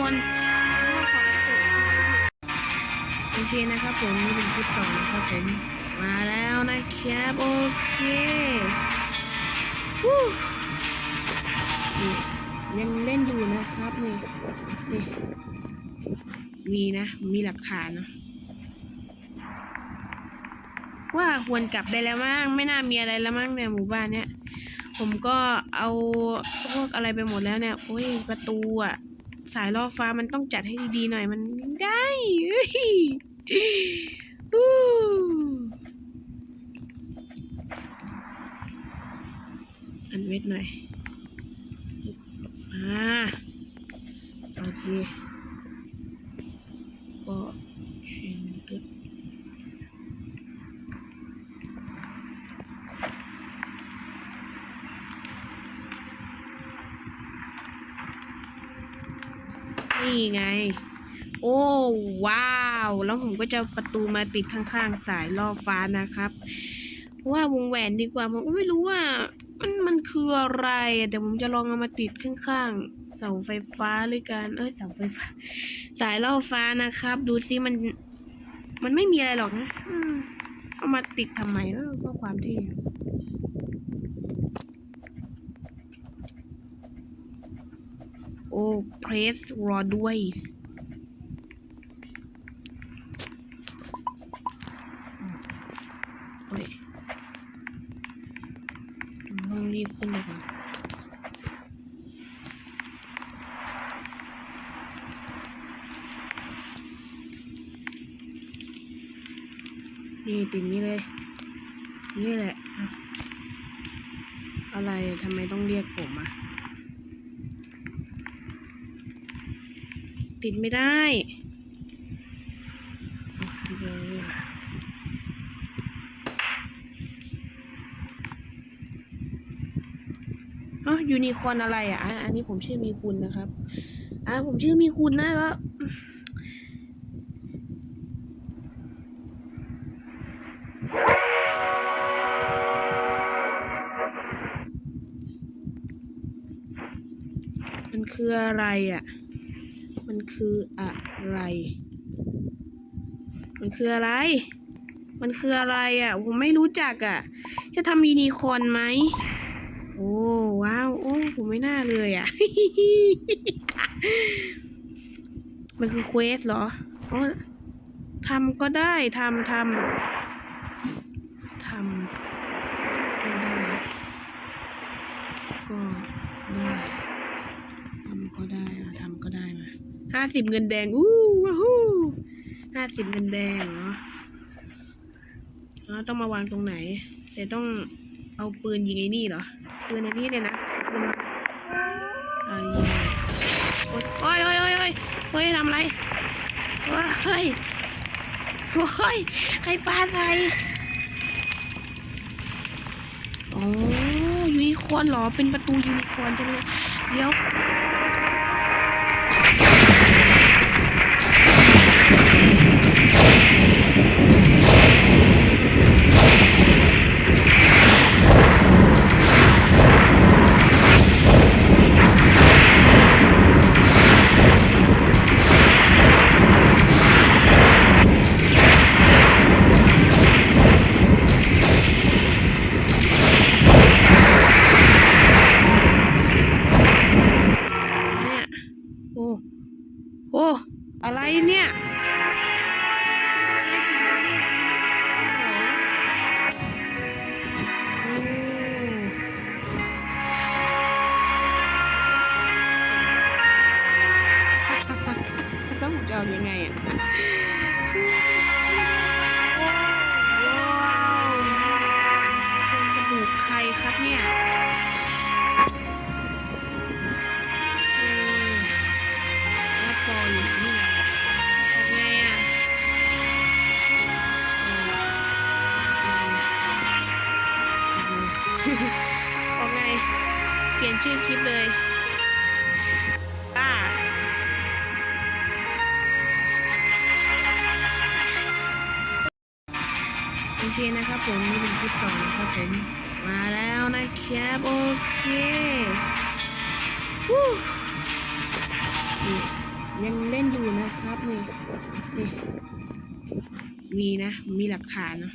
คนก็ขอจบโอเคนะครับผมนี่เป็นคลิปต่อนะครับผมมาแล้วนะครับโอเคยังเล่นอยู่นะครับนี่นี่มีนะ มีหลักฐานเนอะว่าควรกลับได้แล้วมั้งไม่น่ามีอะไรแล้วมั้งเนี่ยหมู่บ้านเนี้ยผมก็เอาพวกอะไรไปหมดแล้วเนี่ยโอ้ยประตูอะ สายล่อฟ้ามันต้องจัดให้ดีๆหน่อยมันได้อันเวทหน่อย อ่า โอเค ก็เชนตึ๊ด นี่ไง โอ้ว้าว แล้วผมก็จะประตูมาติดข้างๆสายล่อฟ้านะครับเพราะว่าวงแหวนดีกว่าผมก็ไม่รู้ว่า มันมันคืออะไรอะเดี๋ยวผมจะลองเอามาติดข้างๆเสาไฟฟ้าเลยกันเอ้ยเสาไฟฟ้า สายล่อฟ้านะครับ ดูซิมัน มันไม่มีอะไรหรอกนะเอามาติดทำไมเออก็ความเท่ โอ้เพรสรอด้วยโอ้ยต้องรีบขึ้นเลยนี่ติดนี้เลย นี่แหละ อะไรทำไมต้องเรียกผมอะ ติดไม่ได้ติดเลยอ๋อยูนิคอร์นอะไรอะอะ อันนี้ผมชื่อมีคุณนะครับ อ่าผมชื่อมีคุณนะก็มันคืออะไรอะ มันคืออะไร มันคืออะไร มันคืออะไรอะ ผมไม่รู้จักอะ จะทำยูนิคอนไหม โอ้ว้าว โอ้ผมไม่น่าเลยอะ มันคือเควสเหรออ๋อทำก็ได้ทำทำทำก็ได้ก็ได้ทำก็ได้อะ ห้าสิบเงินแดง อู้ว้าวห้าสิบเงินแดงเหรออ๋อต้องมาวางตรงไหนแต่ต้องเอาปืนยิงไอ้นี่เหรอ ปืนไอ้นี่เนี่ยนะปืนอ่ายิงโอ้ยโอ้ยโอ้ยโอ้ยโอ้ยทำอะไรโอ้ยโอ้ยใครปาใส่อ๋อยูนิคอร์นเหรอ เป็นประตูยูนิคอร์นใช่ไหมเดี๋ยว อะไรเนี่ย ออกไง เปลี่ยนชื่อคลิปเลยป้าโอเคนะครับผมนี่เป็นคลิปต่อนะครับผมมาแล้วนะครับโอเคฮู้นี่ยังเล่นอยู่นะครับนี่นี่มีนะมีหลักฐานนะ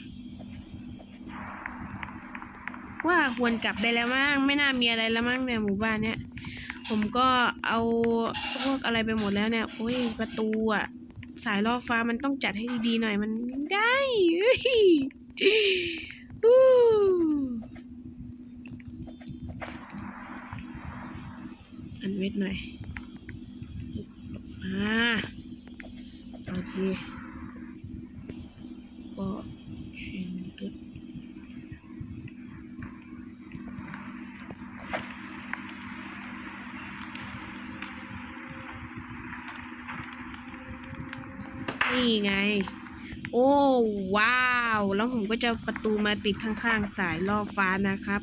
ว่าควรกลับได้แล้วมั้งไม่น่ามีอะไรแล้วมั้งเนี่ยหมู่บ้านเนี่ยผมก็เอาพวกอะไรไปหมดแล้วเนี่ยโอ้ยประตูอะสายล่อฟ้ามันต้องจัดให้ดีๆหน่อยมันได้เฮ้ยอู้อันเวทหน่อยอ่าโอเคก็เชนตึ๊ดนี่ ไง โอ้ว้าว แล้วผมก็จะประตูมาติดข้างๆ สายล่อฟ้านะครับ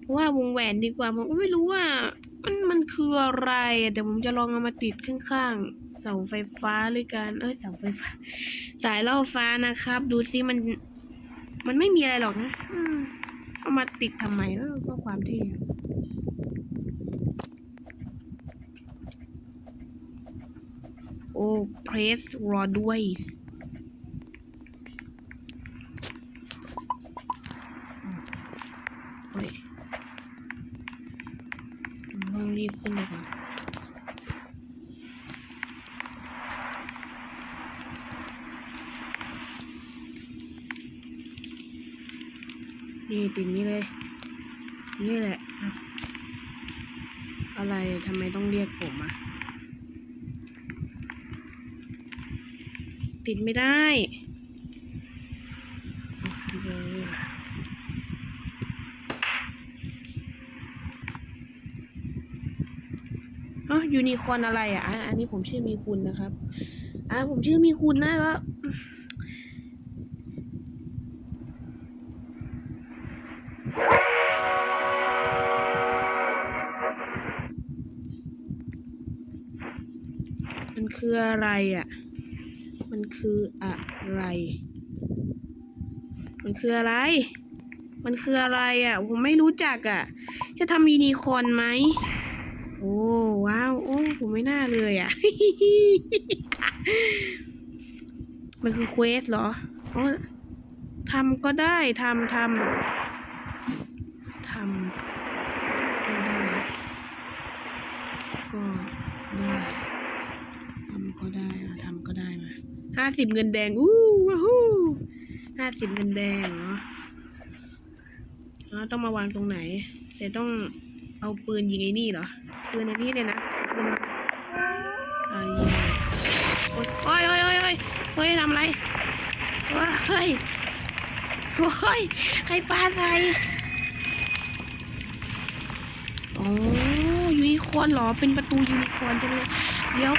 เพราะว่าวงแหวนดีกว่าผมก็ไม่รู้ว่า มันมันคืออะไรอะเดี๋ยวผมจะลองเอามาติดข้างๆ เสาไฟฟ้าเลยกันเอ้ยเสาไฟฟ้า สายล่อฟ้านะครับ ดูซิมัน มันไม่มีอะไรหรอกนะเอามาติดทำไมเออก็ความเท่ โอ้เพรสรอด้วยโอ้ยต้องรีบขึ้นเลยก่อนนี่ติดนี้เลย นี่แหละ อะไรทำไมต้องเรียกผมอะ ติดไม่ได้อ๋อยูนิคอร์นอะไรอะ อันนี้ผมชื่อมีคุณนะครับ อ่าผมชื่อมีคุณนะก็มันคืออะไรอะ คืออะไร มันคืออะไร มันคืออะไรอะ ผมไม่รู้จักอะ จะทำยูนิคอนไหม โอ้ว้าว โอ้ ผมไม่น่าเลยอะ มันคือเควสเหรออ๋อทำก็ได้ทำทำทำก็ได้ ก็ได้ทำก็ได้อะทำก็ได้มา ห้าสิบเงินแดง อู้ว้าฮู้ห้าสิบเงินแดงเหรออ๋อต้องมาวางตรงไหนเดี๋ยวต้องเอาปืนยิงไอ้นี่เหรอ ปืนไอ้นี่เลยนะปืนอ่ายิงโอ๊ยโอ้ยโอ้ยโอ้ยโอ้ยทำอะไรโอ้ยโอ้ยใครปาใส่โอ้ยูนิคอร์นเหรอ เป็นประตูยูนิคอร์นจังเลยเดี๋ยว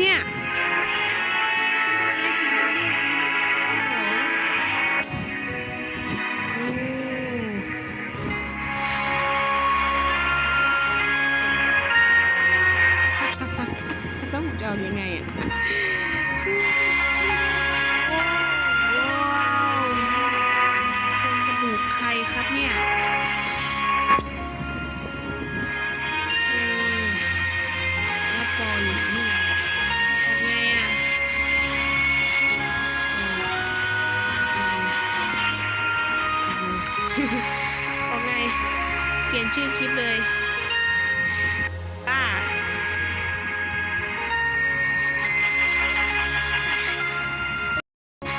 เนี่ย เอาไง เปลี่ยนชื่อคลิปเลยป้า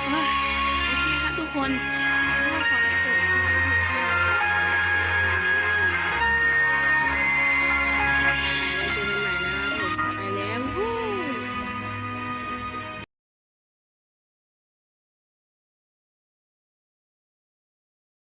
โอเคครับทุกคน